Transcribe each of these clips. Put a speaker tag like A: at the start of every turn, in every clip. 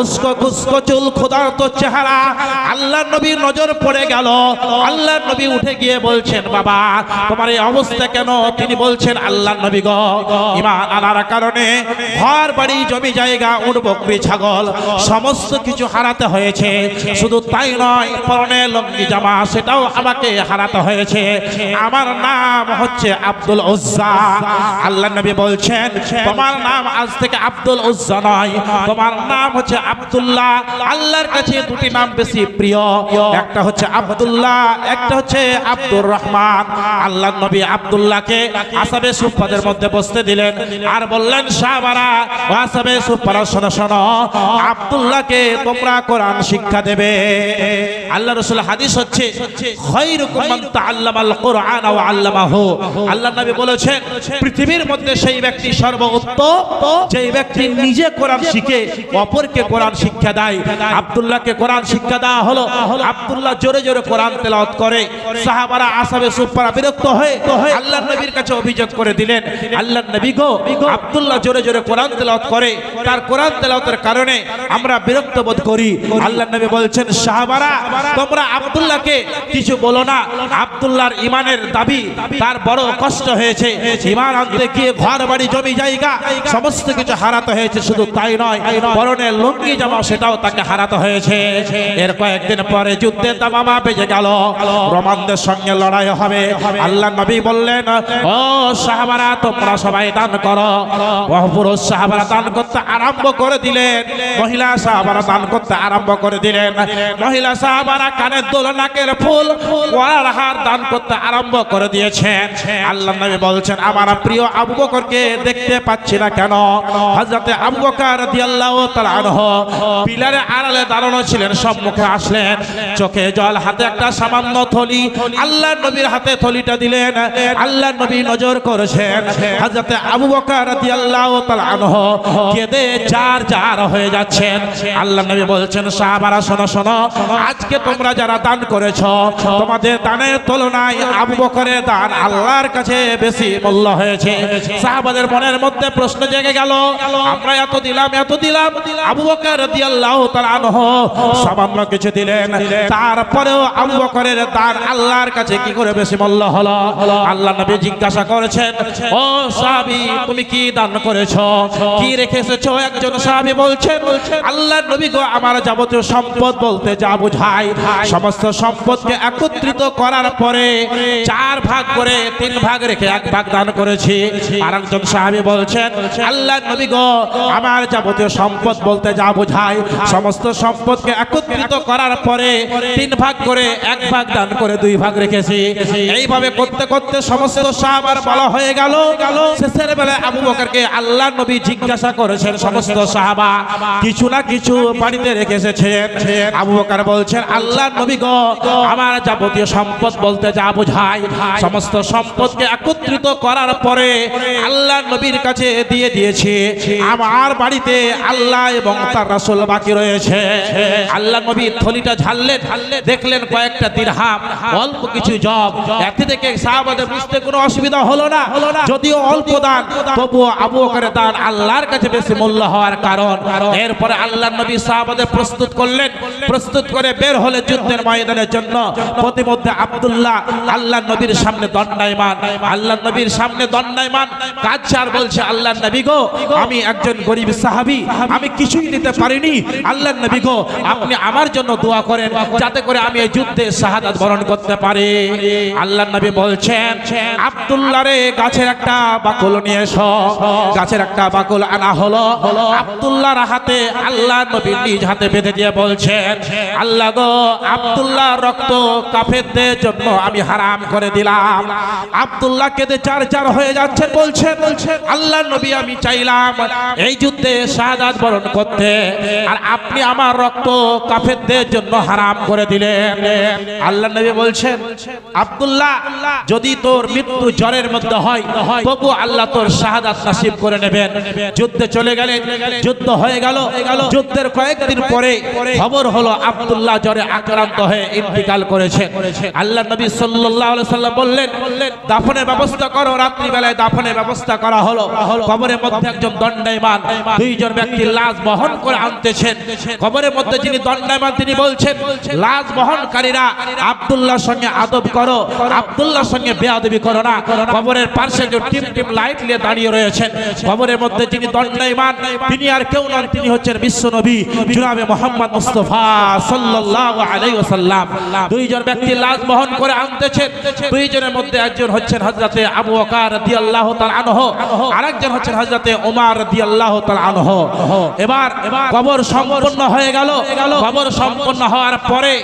A: উস্কো Cusco চুল খোদারত চেহারা। আল্লাহ নবী নজর পড়ে গেল। আল্লাহ নবী উঠে গিয়ে বলছেন, বাবা, তোমার এই অবস্থা কেন? তিনি বলছেন, আল্লাহ নবী গো ইমান আনার কারণে ঘর বাড়ি জমি জায়গা উঠ বকরি, ছাগল, সমস্ত কিছু হারাতে হয়েছে। শুধু তাই নয়, পরনে লঙ্গি জামা, সেটাও আমাকে হারাতে হয়েছে। আমার নাম হচ্ছে আব্দুল উজ্জা। আল্লাহ নবী বলছেন, তোমার নাম আজ থেকে আব্দুল উজ্জা নয়। তোমার নাম হচ্ছে আব্দুল্লাহ। আল্লাহর কাছে দুটি নাম বেশি প্রিয়। একটা হচ্ছে আব্দুল্লাহ, একটা হচ্ছে আব্দুর রহমান। আল্লাহ নবী আব্দুল্লাহকে আসাবে সুফাদের মধ্যে বসতে দিলেন আর বললেন শাহবারা ও আসাবে সুফারা শোনো শোনো, আব্দুল্লাহকে তোমরা কোরআন শিক্ষা দেবে। আল্লাহ রসুল হাদিস হচ্ছে আল্লাহ নবী বলেছেন, পৃথিবীর মধ্যে সেই ব্যক্তি সর্বোত্তম, যেই ব্যক্তি নিজে কোরআন শিখে অপরকে কোরআন শিক্ষা দেয়। আব্দুল্লাহকে কোরআন শিক্ষা দেওয়া হলো। আব্দুল্লাহ জোরে জোরে কোরআন তেলাওয়াত করে। সাহাবারা আসাবে সুপারা বিরক্ত হয়ে আল্লাহ নবীর কাছে অভিযোগ করে দিলেন আল্লাহ নবী গো, আব্দুল্লাহ জোরে জোরে কোরআন তেলাওয়াত করে। তার কোরআন তেলাওয়াতের কারণে আমরা বিরক্ত বোধ করি। আল্লাহ নবী বলছেন, সাহাবারা, তোমরা আব্দুল্লাহকে কিছু বলো না। আব্দুল্লাহর ইমানের দাবি তার বড় কষ্ট হয়েছে। ইমান আনতে গিয়ে ঘর বাড়ি জমি, জায়গা, সমস্ত কিছু হারাতে হয়েছে। শুধু তাই নয় পরনের লুঙ্গি জামা সেটাও তাকে হারাতে হয়েছে। এর কয়েকদিন পরে যুদ্ধের দামামা বেজে গেল। রোমানদের সঙ্গে লড়াই হবে। আল্লাহ নবী বললেন, ও সাহাবারা, তোমরা সবাই দান করো। পুরুষ সাহাবারা দান করতে আরম্ভ করে দিলেন। মহিলা সাহাবারা দান করতে আরম্ভ করে দিলেন। মহিলা সাহাবারা কানের দোল, নাকের ফুল গলার হার দান করতে আরম্ভ করে দিয়েছেন। আল্লাহ নবী বলছেন, আমার প্রিয় আবু বকরকে দেখতে পাচ্ছি না কেন? হযরতে আবু বকর রাদিয়াল্লাহু তাআলা আনহু। পিলারে আড়ালে দাঁড়ানো ছিলেন সম্মুখে আসলেন। চোখে জল, হাতে একটা সামান্য থলি। আল্লাহ নবীর হাতে থলিটা দিলেন। আল্লাহ নবী নজর করেছেন। হযরতে আবু বকর রাদিয়াল্লাহু আনহু। কেঁদে জার জার হয়ে যাচ্ছেন। আল্লাহ নবী বলছেন, সাহাবারা, শোনো শোনো। আজকে তোমরা যারা দান করেছ, তোমাদের দানের তুলনায় আবু বকরের দান আল্লাহর কাছে বেশি মূল্য হয়েছে। সাহাবাদের মনের মধ্যে প্রশ্ন জেগে গেল, আমরা এত দিলাম এত দিলাম। আমার যাবতীয় সম্পদ বলতে যা বোঝায় সমস্ত সম্পদকে একত্রিত করার পরে চার ভাগ করে তিন ভাগ রেখে এক ভাগ দান করেছি। আর একজন সাহাবী বলছেন, আল্লাহ নবী গো, আমার যাবতীয় সম্পদ বলতে যা বোঝায়, সমস্ত সম্পদকে একত্রিত করার পরে তিন ভাগ করে এক ভাগ দান করে দুই ভাগ রেখেছি। এইভাবে করতে করতে সমস্ত সাহাবার বলা হয়ে গেল। শেষের বেলায় আবু বকরকে আল্লাহ নবী জিজ্ঞাসা করেছেন সমস্ত সাহাবা, কিছু না কিছু বাড়িতে রেখে এসেছেন আবু বকর বলছেন আল্লাহ নবী গো, আমার যাবতীয় সম্পদ বলতে যা বোঝায়, সমস্ত সম্পদকে একত্রিত করার পরে আল্লাহ নবীর কাছে দিয়ে দিয়েছি। আমার বাড়িতে আল্লাহ এবং তার রাসূল বাকি রয়েছে। আল্লাহ নবী থলিটা দেখলেন কয়েকটা অল্প কিছু জব। এতে সাহাবাদের বুঝতে কোনো অসুবিধা হলো না। যদিও অল্প দান আবু বকরের দান আল্লাহর কাছে বেশি মূল্য হওয়ার কারণ। এরপরে আল্লাহ নবী সাহাবাদের প্রস্তুত করলেন। প্রস্তুত করে বের হলে যুদ্ধের ময়দানের জন্য। প্রতিমধ্যে আব্দুল্লাহ আল্লাহ নবীর সামনে দণ্ডায়মান। আল্লাহ নবীর সামনে দণ্ডায়মান। কাচ্চার বলছে আল্লাহ নবী গো, আমি একজন গরিব সাহাবী, আমি কিছুই দিতে পারিনি। আল্লাহ নবী গো, আপনি আমার জন্য দোয়া করেন, যাতে করে আমি এই যুদ্ধে শাহাদাত বরণ করতে পারি। আল্লাহ নবী বলছেন, আব্দুল্লাহ রে, গাছের একটা বাকল নিয়ে এসো। গাছের একটা বাকল আনা হলো। আব্দুল্লাহর হাতে আল্লাহ নবী নিজ হাতে বেঁধে দিয়ে বলছেন, আল্লাহ গো, আব্দুল্লাহ রক্ত কাফেরদের জন্য আমি হারাম করে দিলাম। আব্দুল্লাহ কেঁদে চার চার হয়ে যাচ্ছে বলছে বলছে আল্লাহ নবী আমি চাইলাম এই যুদ্ধে শাহাদাত বরণ করতে। আর আপনি আমার রক্ত কাফেরদের জন্য হারাম করে দিলেন। আল্লাহ নবী বলছেন, আব্দুল্লাহ, যদি তোর মৃত্যু জ্বরের মধ্যে হয়, তবু আল্লাহ তোর শাহাদাত নাসিব করে নেবেন। যুদ্ধে চলে গেলেন। যুদ্ধ হয়ে গেল। যুদ্ধের কয়েকদিন পরে খবর হলো, আব্দুল্লাহ জ্বরে আক্রান্ত হয়ে ইন্তিকাল করেছে। আল্লাহ নবী সাল্লাল্লাহু আলাইহি সাল্লাম বললেন, দাফনের ব্যবস্থা করো, রাত্রিবেলায় দাফনের ব্যবস্থা করা হলো। কবরের মধ্যে একজন দণ্ডায়মান, দুইজন ব্যক্তির লাশ বহন করে আনতেছেন। কবরের মধ্যে যিনি দণ্ডায়মান তিনি বলছেন লাশ বহনকারীরা আব্দুল্লাহর সঙ্গে আদব করো আব্দুল্লাহর সঙ্গে বেয়াদবি করো না। কবরের পাশে যে টিম টিম লাইট নিয়ে দাঁড়িয়ে রয়েছেন কবরের মধ্যে যিনি দণ্ডায়মান তিনি আর কেউ নন তিনি হচ্ছেন বিশ্ব নবী জুনাবে মোহাম্মদ মুস্তফা সাল্লাল্লাহু আলাইহি ওয়াসাল্লাম। দুইজন ব্যক্তি লাশ বহন করে আনতেছেন। দুইজনের মধ্যে একজন হচ্ছেন হযরতে আবু বকর রাদিয়াল্লাহু তাআলা আনহু আরেকজন হচ্ছেন হযরতে ওমর রাদিয়াল্লাহু তাআলা আনহু। এবার কবর সম্পূর্ণ হয়ে গেল। কবর সম্পূর্ণ হওয়ার পরে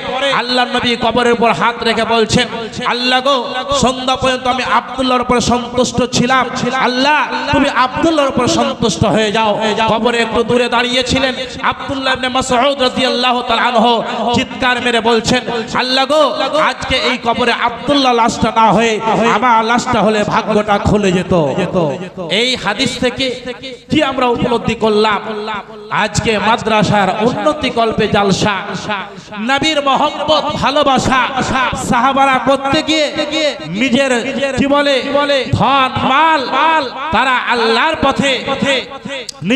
A: আল্লাহর নবী কবরের উপর হাত রেখে বলছেন, আল্লাহ গো, সন্ধ্যা পর্যন্ত আমি আব্দুল্লাহর উপর সন্তুষ্ট ছিলাম। আল্লাহ, তুমি আব্দুল্লাহর উপর সন্তুষ্ট হয়ে যাও। কবরে একটু দূরে দাঁড়িয়েছিলেন আব্দুল্লাহ ইবনে মাসউদ রাদিয়াল্লাহু তাআলা আনহু চিৎকার মেরে বলছেন, আল্লাহ গো, আজকে এই কবরে আব্দুল্লাহ লাশটা না হয়ে আমার লাশটা হলে ভাগ্যটা খুলে যেত। এই হাদিস থেকে কি আমরা উপলব্ধি করলাম? আজকে মাদ্রাসার উন্নতি কল্পে জালসা। নবীর মোহাম্মত ভালোবাসা। সাহাবারা করতে গিয়ে নিজের কি বলে ধন মাল তারা আল্লাহর পথে নিজের